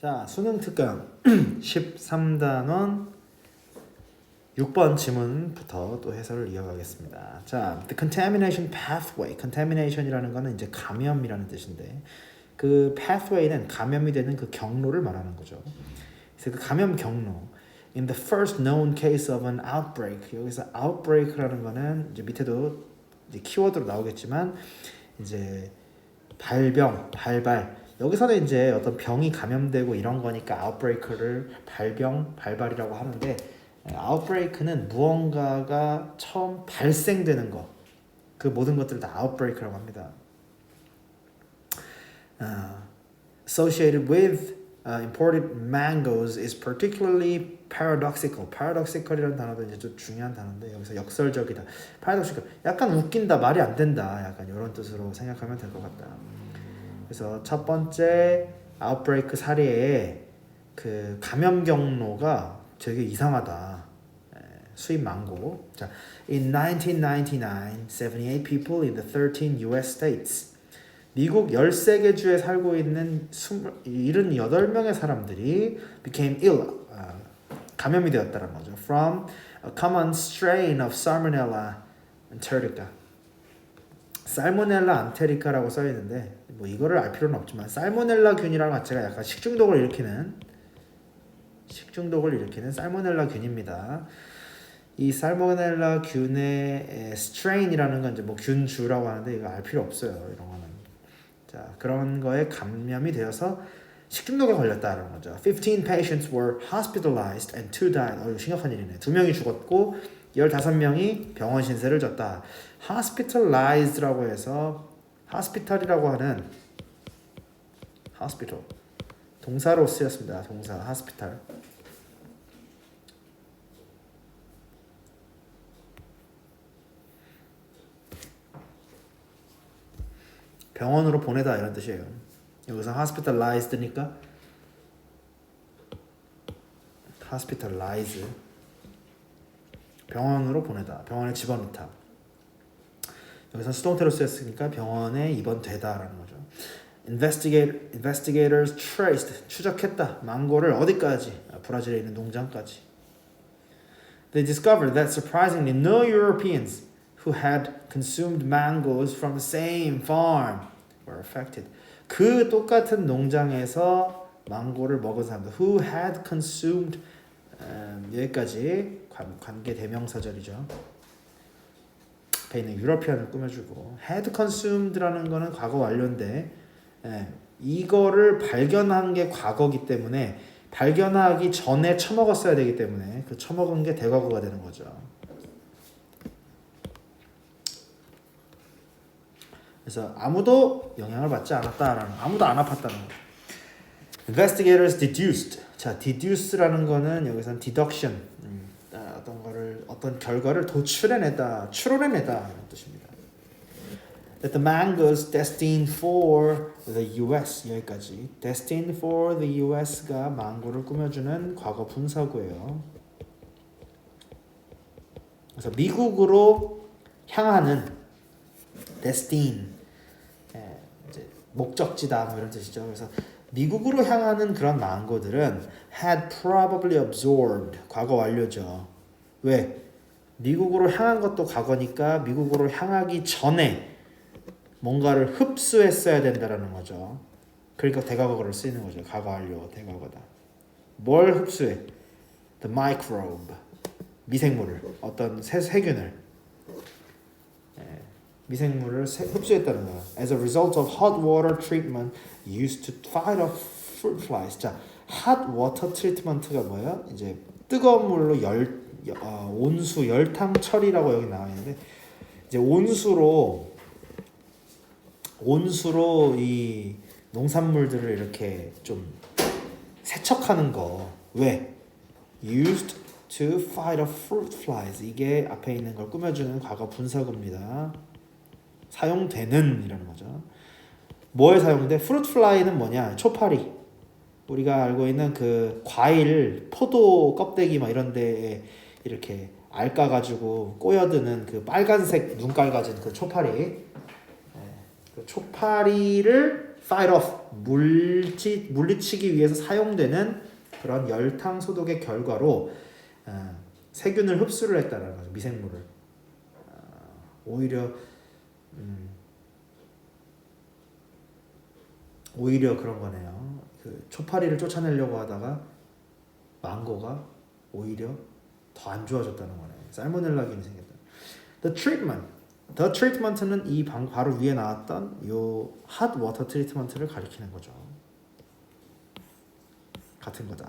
자, 수능 특강 13단원 6번 지문부터 또 해설을 이어가겠습니다. 자, the contamination pathway. contamination이라는 거는 이제 감염이라는 뜻인데 그 pathway는 감염이 되는 그 경로를 말하는 거죠. 그래서 그 감염 경로 in the first known case of an outbreak. 여기서 outbreak라는 거는 이제 밑에도 이제 키워드로 나오겠지만 이제 발병, 발발 여기서는 이제 어떤 병이 감염되고 이런 거니까 아웃브레이크를 발병, 발발이라고 하는데 아웃브레이크는 무언가가 처음 발생되는 것. 그 모든 것들을 다 아웃브레이크라고 합니다. Uh, associated with uh, imported mangoes is particularly paradoxical. paradoxical이라는 단어도 이제 좀 중요한 단어인데 여기서 역설적이다. paradoxical. 약간 웃긴다, 말이 안 된다. 약간 이런 뜻으로 생각하면 될 것 같다. 그래서 첫 번째 아웃브레이크 사례에 그 감염 경로가 되게 이상하다. 에, 수입 망고. 자, in 1999, 78 people in the 13 U.S. states. 미국 13개 주에 살고 있는 78명의 사람들이 became ill. 아, 감염이 되었다는 거죠. From a common strain of Salmonella enterica. 살모넬라 안테리카라고 써 있는데 뭐 이거를 알 필요는 없지만 살모넬라 균이라는 자체가 약간 식중독을 일으키는 식중독을 일으키는 살모넬라 균입니다. 이 살모넬라 균의 스트레인이라는 건 이제 뭐 균주라고 하는데 이거 알 필요 없어요. 이런 거는. 자, 그런 거에 감염이 되어서 식중독에 걸렸다는 거죠. 15 patients were hospitalized and two died. 어, 이거 심각한 일이네. 두 명이 죽었고 15명이 병원 신세를 졌다. hospitalized라고 해서 hospital이라고 하는 hospital 동사로 쓰였습니다. 동사 hospital. 병원으로 보내다 이런 뜻이에요. 여기서 hospitalized니까 hospitalize 병원으로 보내다, 병원에 집어넣다. 여기서 수동태로 쓰였으니까 병원에 입원되다라는 거죠. Investigate, investigators traced 추적했다 망고를 어디까지? 아, 브라질에 있는 농장까지. They discovered that surprisingly no Europeans who had consumed mangoes from the same farm were affected. 그 똑같은 농장에서 망고를 먹은 사람들 who had consumed 음, 여기까지 관, 관계 대명사절이죠. 앞에 있는 유러피안을 꾸며주고 had consumed라는 거는 과거 완료인데 예, 이거를 발견한 게 과거기 때문에 발견하기 전에 처먹었어야 되기 때문에 그 처먹은 게 대과거가 되는 거죠. 그래서 아무도 영향을 받지 않았다라는 아무도 안 아팠다는 거. Investigators deduced. 자, deduce라는 거는 여기선 deduction. 어떤 거를 어떤 결과를 도출해내다, 추론해내다 이런 뜻입니다. That the mangoes destined for the U.S. 여기까지 destined for the U.S.가 망고를 꾸며주는 과거 분사구예요. 그래서 미국으로 향하는 destin 예, 이제 목적지다 뭐 이런 뜻이죠. 그래서 미국으로 향하는 그런 망고들은 had probably absorbed 과거 완료죠. 왜? 미국으로 향한 것도 과거니까 미국으로 향하기 전에 뭔가를 흡수했어야 된다라는 거죠. 그러니까 대과거를 쓰이는 거죠. 과거 완료 대과거다. 뭘 흡수해? The microbe 미생물을 어떤 세, 세균을 예, 미생물을 세, 흡수했다는 거야. As a result of hot water treatment used to fight off fruit flies. 자, hot water treatment가 뭐예요? 이제 뜨거운 물로 열 어, 온수 열탕 처리라고 여기 나와 있는데 이제 온수로 온수로 이 농산물들을 이렇게 좀 세척하는 거 왜? Used to fight off fruit flies 이게 앞에 있는 걸 꾸며주는 과거 분사구입니다. 사용되는 이라는 거죠. 뭐에 사용돼? fruit fly는 뭐냐? 초파리. 우리가 알고 있는 그 과일, 포도 껍데기 막 이런 데에 이렇게 알까 가지고 꼬여드는 그 빨간색 눈깔 가진 그 초파리. 그 초파리를 fight off 물치 물리치기 위해서 사용되는 그런 열탕 소독의 결과로 어, 세균을 흡수를 했다는 거죠 미생물을 어, 오히려 음, 오히려 그런 거네요. 그 초파리를 쫓아내려고 하다가 망고가 오히려 더 안 좋아졌다는 거네. 살모넬라균이 생겼다. The treatment, the treatment는 이 방 바로 위에 나왔던 요 hot water treatment를 가리키는 거죠. 같은 거다.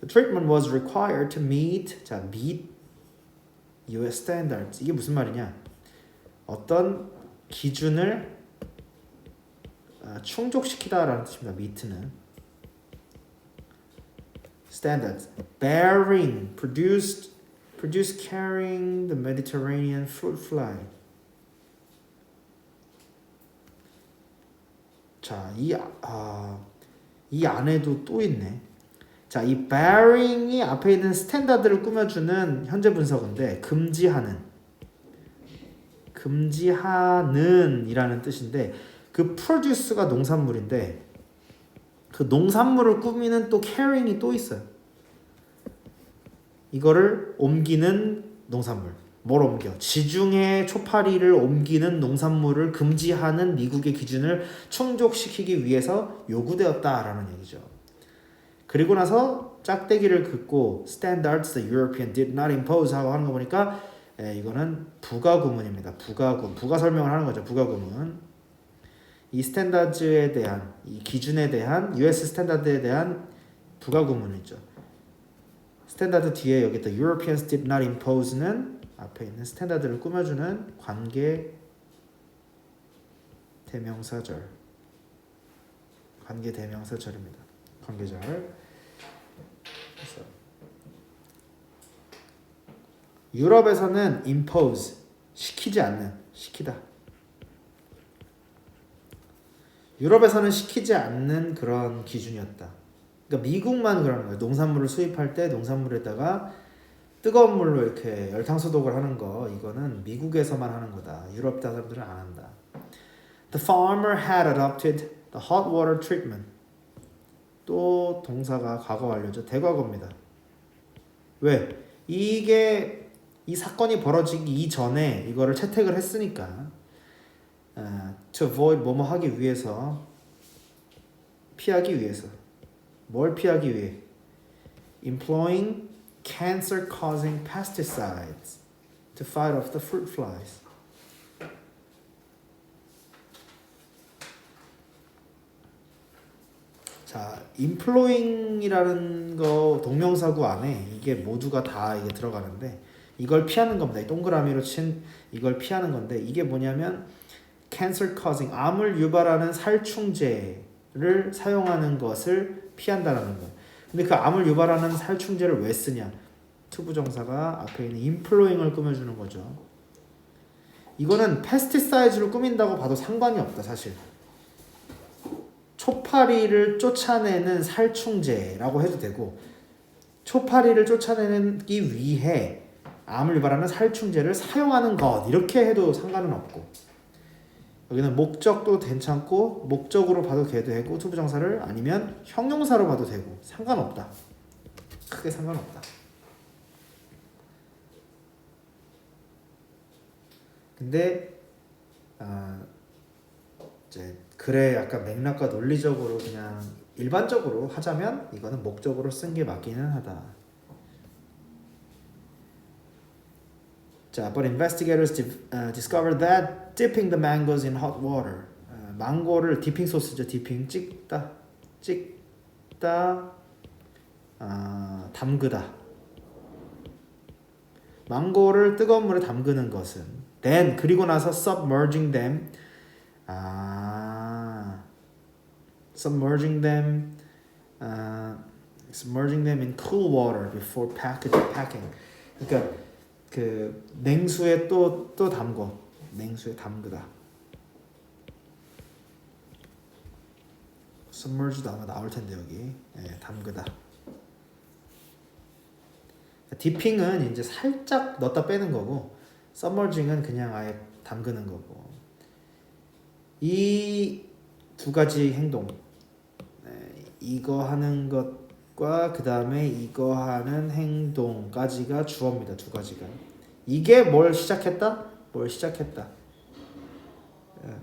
The treatment was required to meet 자 meet U.S. standards 이게 무슨 말이냐? 어떤 기준을 아, 충족시키다라는 뜻입니다. meet는 standards bearing produced produce carrying the Mediterranean fruit fly. 자, 이 아, 이 안에도 또 있네. 자, 이 bearing이 앞에 있는 스탠다드를 꾸며주는 현재 분석인데 금지하는 금지하는 이라는 뜻인데 그 produce가 농산물인데 그 농산물을 꾸미는 또 carrying이 또 있어요. 이거를 옮기는 농산물. 뭘 옮겨? 지중해 초파리를 옮기는 농산물을 금지하는 미국의 기준을 충족시키기 위해서 요구되었다라는 얘기죠. 그리고 나서 짝대기를 긋고 standards the European did not impose 하고 하는 거 보니까 에, 이거는 부가구문입니다. 부가구 부가 설명을 하는 거죠. 부가구문. 이 스탠다드에 대한 이 기준에 대한 US 스탠다드에 대한 부가 구문이 있죠. 스탠다드 뒤에 여기 또 Europeans did not impose는 앞에 있는 스탠다드를 꾸며주는 관계 대명사절 관계 대명사절입니다. 관계절 그래서 유럽에서는 impose 시키지 않는 시키다 유럽에서는 시키지 않는 그런 기준이었다. 그러니까 미국만 그러는 거예요. 농산물을 수입할 때 농산물에다가 뜨거운 물로 이렇게 열탕 소독을 하는 거 이거는 미국에서만 하는 거다. 유럽 사람들은 안 한다. The farmer had adopted the hot water treatment. 또 동사가 과거 완료죠. 대과거입니다. 왜? 이게 이 사건이 벌어지기 이전에 이거를 채택을 했으니까 어, to avoid 뭐뭐 하기 위해서 피하기 위해서 뭘 피하기 위해 employing cancer causing pesticides to fight off the fruit flies 자, employing이라는 거 동명사구 안에 이게 모두가 다 이게 들어가는데 이걸 피하는 겁니다. 이 동그라미로 친 이걸 피하는 건데 이게 뭐냐면 cancer causing 암을 유발하는 살충제를 사용하는 것을 피한다라는 거예요. 근데 그 암을 유발하는 살충제를 왜 쓰냐? 투부정사가 앞에 있는 employing을 꾸며주는 거죠. 이거는 pesticide로 꾸민다고 봐도 상관이 없다 사실. 초파리를 쫓아내는 살충제라고 해도 되고 초파리를 쫓아내기 위해 암을 유발하는 살충제를 사용하는 것 이렇게 해도 상관은 없고 여기는 목적도 괜찮고 목적으로 봐도 되고 투부정사를 아니면 형용사로 봐도 되고 상관없다. 크게 상관없다. 근데 아 이제 글의 약간 맥락과 논리적으로 그냥 일반적으로 하자면 이거는 목적으로 쓴 게 맞기는 하다. 자, but investigators uh, discovered that dipping the mangoes in hot water, 어, 망고를 디핑 소스죠, 디핑 찍다, 찍다, 아, 담그다. 망고를 뜨거운 물에 담그는 것은 then 그리고 나서 submerging them, 아, submerging them, 아, submerging them in cool water before packaging. 그러니까 그 냉수에 또 또 담궈 냉수에 담그다 submerge도 아마 나올 텐데 여기 예, 담그다 디핑은 이제 살짝 넣었다 빼는 거고 submerging은 그냥 아예 담그는 거고 이 두 가지 행동. 네, 이거 하는 것과 그 다음에 이거 하는 행동까지가 주어입니다. 두 가지가. 이게 뭘 시작했다? 뭘 시작했다. 예.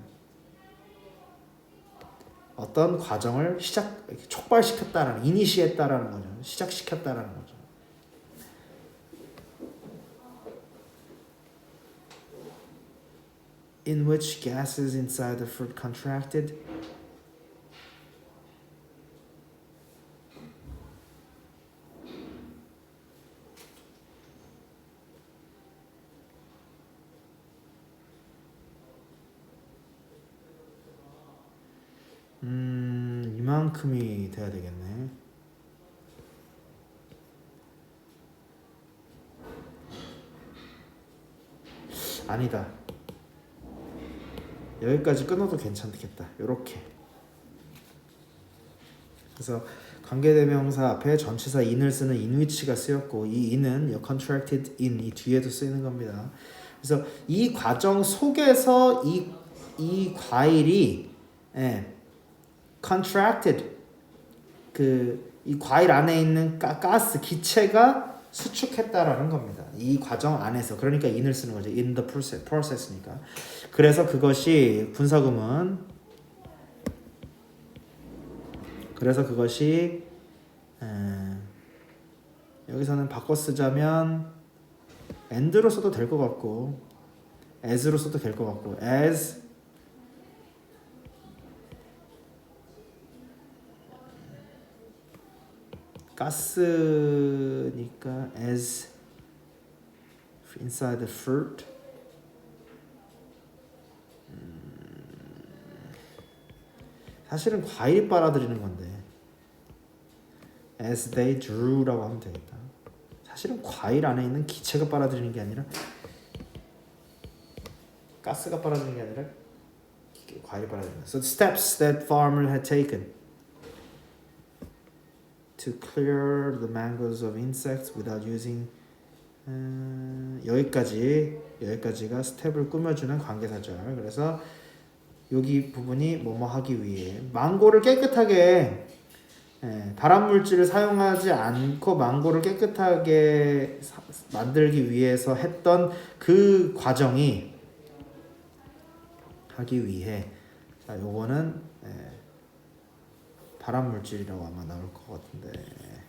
어떤 과정을 시작 촉발시켰다라는 이니시했다라는 거죠. 시작시켰다라는 거죠. in which gases inside the fruit contracted. 음, 이만큼이 돼야 되겠네. 아니다. 여기까지 끊어도 괜찮겠다. 요렇게. 그래서 관계대명사 앞에 전치사 in을 쓰는 in which가 쓰였고 이 in은 요 contracted in 이 뒤에도 쓰이는 겁니다. 그래서 이 과정 속에서 이, 이 과일이 예, contracted 그 이 과일 안에 있는 가, 가스 기체가 수축했다라는 겁니다. 이 과정 안에서 그러니까 in을 쓰는 거죠. in the process, process니까. 그래서 그것이 분사구문 그래서 그것이 에, 여기서는 바꿔 쓰자면 and로 써도 될 것 같고 as로 써도 될 것 같고 as 가스니까 as inside the fruit 사실은 과일이 빨아들이는 건데 as they drew라고 하면 되겠다. 사실은 과일 안에 있는 기체가 빨아들이는 게 아니라 가스가 빨아들이는 게 아니라 기- 과일이 빨아들이는. So steps that farmer had taken to clear the mangoes of insects without using 음, 여기까지 여기까지가 스텝을 꾸며주는 관계사절. 그래서 여기 부분이 뭐뭐 하기 위해 망고를 깨끗하게 예, 발암 물질을 사용하지 않고 망고를 깨끗하게 사- 만들기 위해서 했던 그 과정이 하기 위해 자 요거는 예, 발암 물질이라고 아마 나올 것 같은데 예.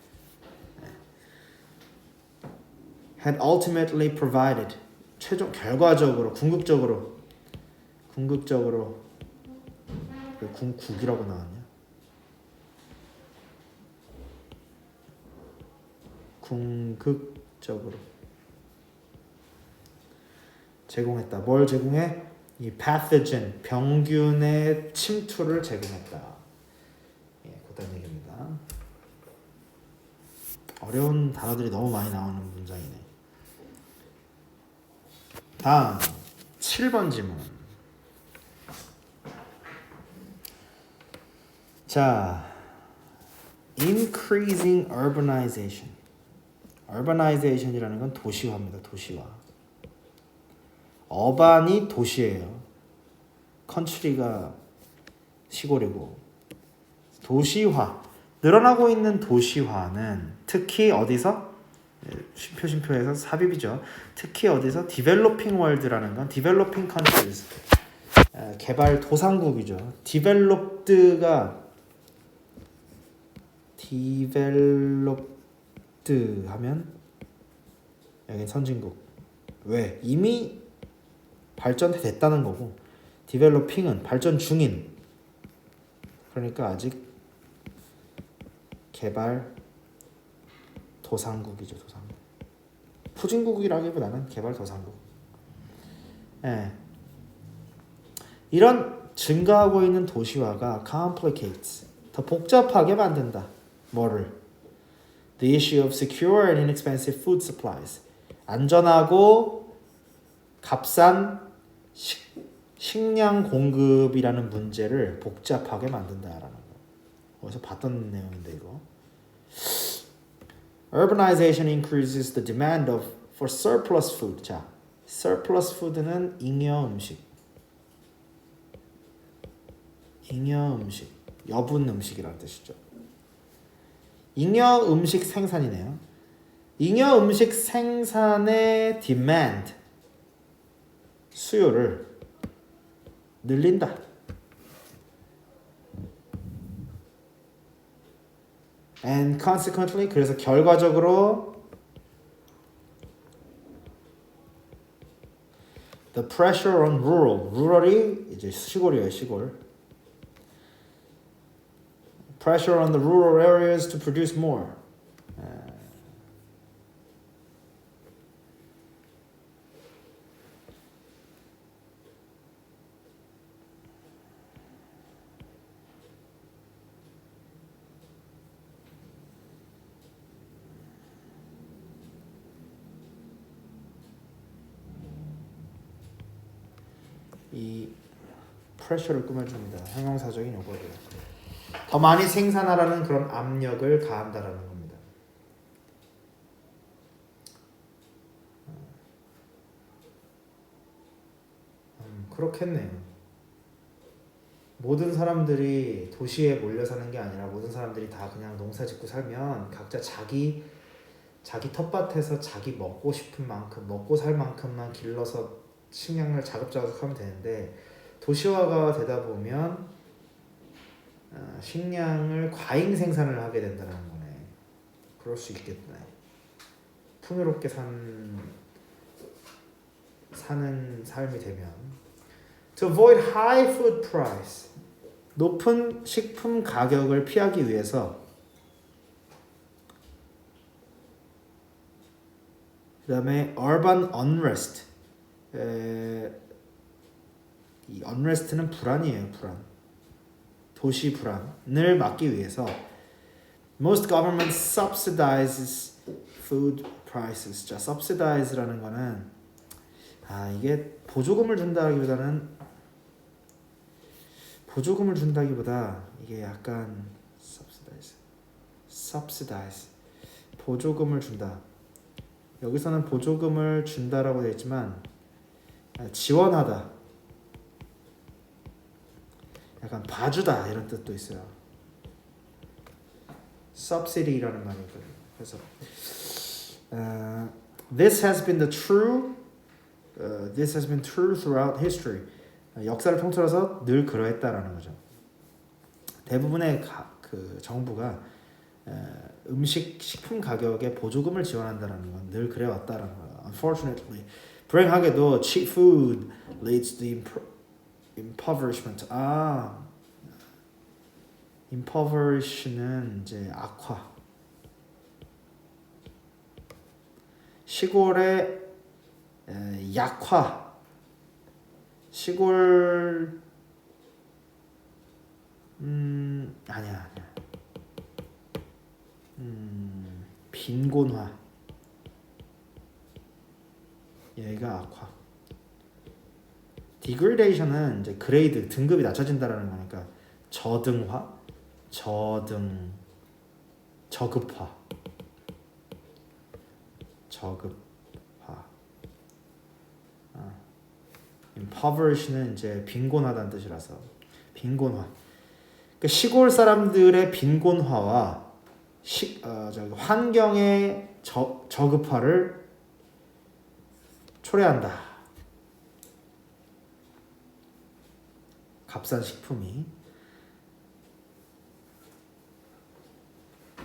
had ultimately provided 최종 결과적으로 궁극적으로 궁극적으로 왜 궁국이라고 나왔냐? 궁극적으로 제공했다. 뭘 제공해? 이 pathogen 병균의 침투를 제공했다. 예, 그딴 얘기입니다. 어려운 단어들이 너무 많이 나오는 문장이네. 다음 7번 지문. 자, increasing urbanization. urbanization이라는 건 도시화입니다. 도시화. 어반이 도시예요. 컨트리가 시골이고 도시화. 늘어나고 있는 도시화는 특히 어디서? 예, 쉼표 쉼표에서 삽입이죠. 특히 어디서? Developing world라는 건 developing countries. 에, 개발 도상국이죠. developed가 developed 하면 여기 선진국. 왜? 이미 발전됐다는 거고. Developing은 발전 중인. 그러니까 아직 개발 도상국이죠 도상국 후진국이라기보다는 개발 도상국 예. 이런 증가하고 있는 도시화가 complicates 더 복잡하게 만든다 뭐를 the issue of secure and inexpensive food supplies 안전하고 값싼 식, 식량 공급이라는 문제를 복잡하게 만든다라는 거. 어디서 봤던 내용인데 이거. Urbanization increases the demand of for surplus food. 자, surplus food는 잉여 음식. 잉여 음식, 여분 음식이라는 뜻이죠. 잉여 음식 생산이네요. 잉여 음식 생산의 demand 수요를 늘린다. and consequently 그래서 결과적으로 the pressure on rural rural이 이제 시골이에요 시골 pressure on the rural areas to produce more 프레셔를 꾸며줍니다. 형용사적인 용어로 더 많이 생산하라는 그런 압력을 가한다라는 겁니다. 음, 그렇겠네요. 모든 사람들이 도시에 몰려 사는 게 아니라 모든 사람들이 다 그냥 농사 짓고 살면 각자 자기 자기 텃밭에서 자기 먹고 싶은 만큼 먹고 살 만큼만 길러서 식량을 자급자족하면 되는데 도시화가 되다 보면 어, 식량을 과잉 생산을 하게 된다는 거네. 그럴 수 있겠네. 풍요롭게 산 사는 삶이 되면 to avoid high food price 높은 식품 가격을 피하기 위해서 그다음에 urban unrest 에, 이 unrest는 불안이에요 불안. 도시 불안을 막기 위해서 most government subsidizes food prices. 자 subsidize라는 거는 아 이게 보조금을 준다기보다는 보조금을 준다기보다 이게 약간 subsidize subsidize 보조금을 준다. 여기서는 보조금을 준다라고 되어 있지만 아, 지원하다 약간 봐주다 이런 뜻도 있어요 subsidy라는 말이 있거든요 그래서 어, this has been the true uh, this has been true throughout history 어, 역사를 통틀어서 늘 그러했다라는 거죠 대부분의 가, 그 정부가 어, 음식 식품 가격에 보조금을 지원한다라는 건 늘 그래왔다라는 거예요 unfortunately 불행하게도 cheap food leads to imp- impoverishment. 아, impoverish는 이제 악화. 시골의 에, 약화. 시골 음 아니야 아니야. 음 빈곤화. 얘가 악화. 디그레이션은 이제 그레이드 등급이 낮춰진다라는 거니까 저등화, 저등, 저급화, 저급화. 아. impoverish는 이제 빈곤하다는 뜻이라서 빈곤화. 그 시골 사람들의 빈곤화와 시, 어, 환경의 저, 저급화를 초래한다. 값싼 식품이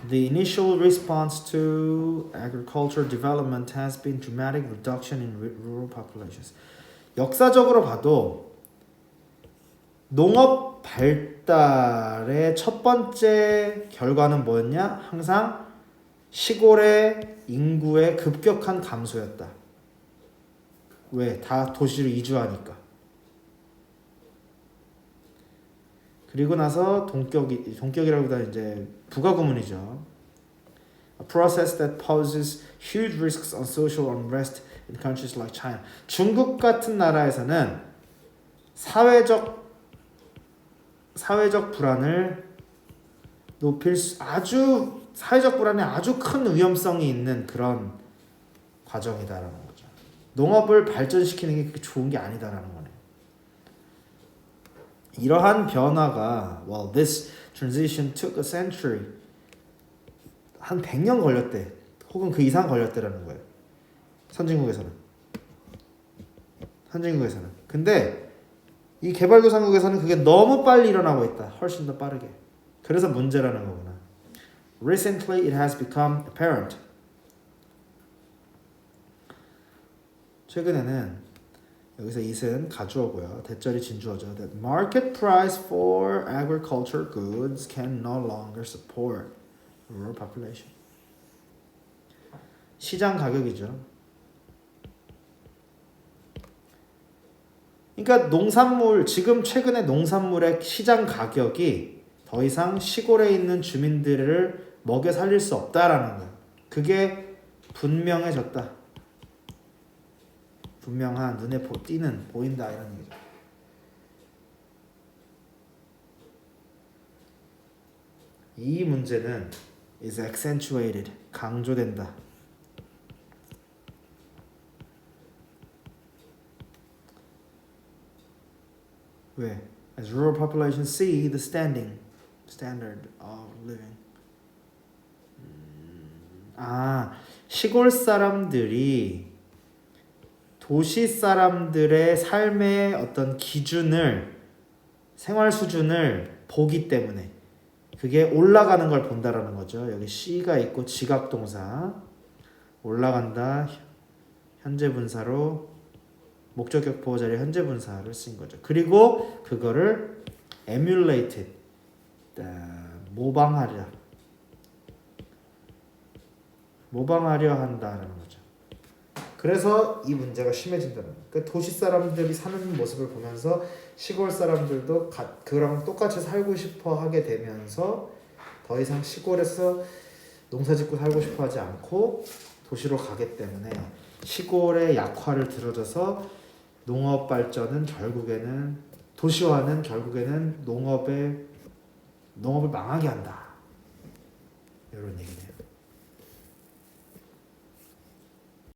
The initial response to agriculture development has been dramatic reduction in rural populations. 역사적으로 봐도 농업 발달의 첫 번째 결과는 뭐였냐? 항상 시골의 인구의 급격한 감소였다. 왜? 다 도시로 이주하니까. 그리고 나서 동격이 동격이라고보다 이제 부가 구문이죠. A process that poses huge risks on social unrest in countries like China. 중국 같은 나라에서는 사회적 사회적 불안을 높일 수 아주 사회적 불안에 아주 큰 위험성이 있는 그런 과정이다라는 거죠. 농업을 발전시키는 게 그렇게 좋은 게 아니다라는 거네. 이러한 변화가 well this transition took a century 한 100년 걸렸대. 혹은 그 이상 걸렸대라는 거예요. 선진국에서는. 선진국에서는. 근데 이 개발도상국에서는 그게 너무 빨리 일어나고 있다. 훨씬 더 빠르게. 그래서 문제라는 거구나. Recently it has become apparent. 최근에는 여기서 it은 가주어고요. 대절이 진주어죠. That market price for agriculture goods can no longer support rural population. 시장 가격이죠. 그러니까 농산물 지금 최근에 농산물의 시장 가격이 더 이상 시골에 있는 주민들을 먹여 살릴 수 없다라는 거예요. 그게 분명해졌다. 분명한 눈에 보, 띄는 보인다 이런 얘기죠. 이 문제는 is accentuated 강조된다. 왜? As rural population see the standing standard of living. 음, 아 시골 사람들이 도시 사람들의 삶의 어떤 기준을 생활 수준을 보기 때문에 그게 올라가는 걸 본다라는 거죠. 여기 C가 있고 지각 동사 올라간다 현재 분사로 목적격 보호 자리에 현재 분사를 쓴 거죠. 그리고 그거를 emulated 아, 모방하려 모방하려 한다라는 거죠. 그래서 이 문제가 심해진다는 거예요. 그러니까 도시 사람들이 사는 모습을 보면서 시골 사람들도 가, 그랑 똑같이 살고 싶어 하게 되면서 더 이상 시골에서 농사 짓고 살고 싶어 하지 않고 도시로 가기 때문에 시골의 약화를 들어줘서 농업 발전은 결국에는 도시화는 결국에는 농업의 농업을 망하게 한다. 이런 얘기네요.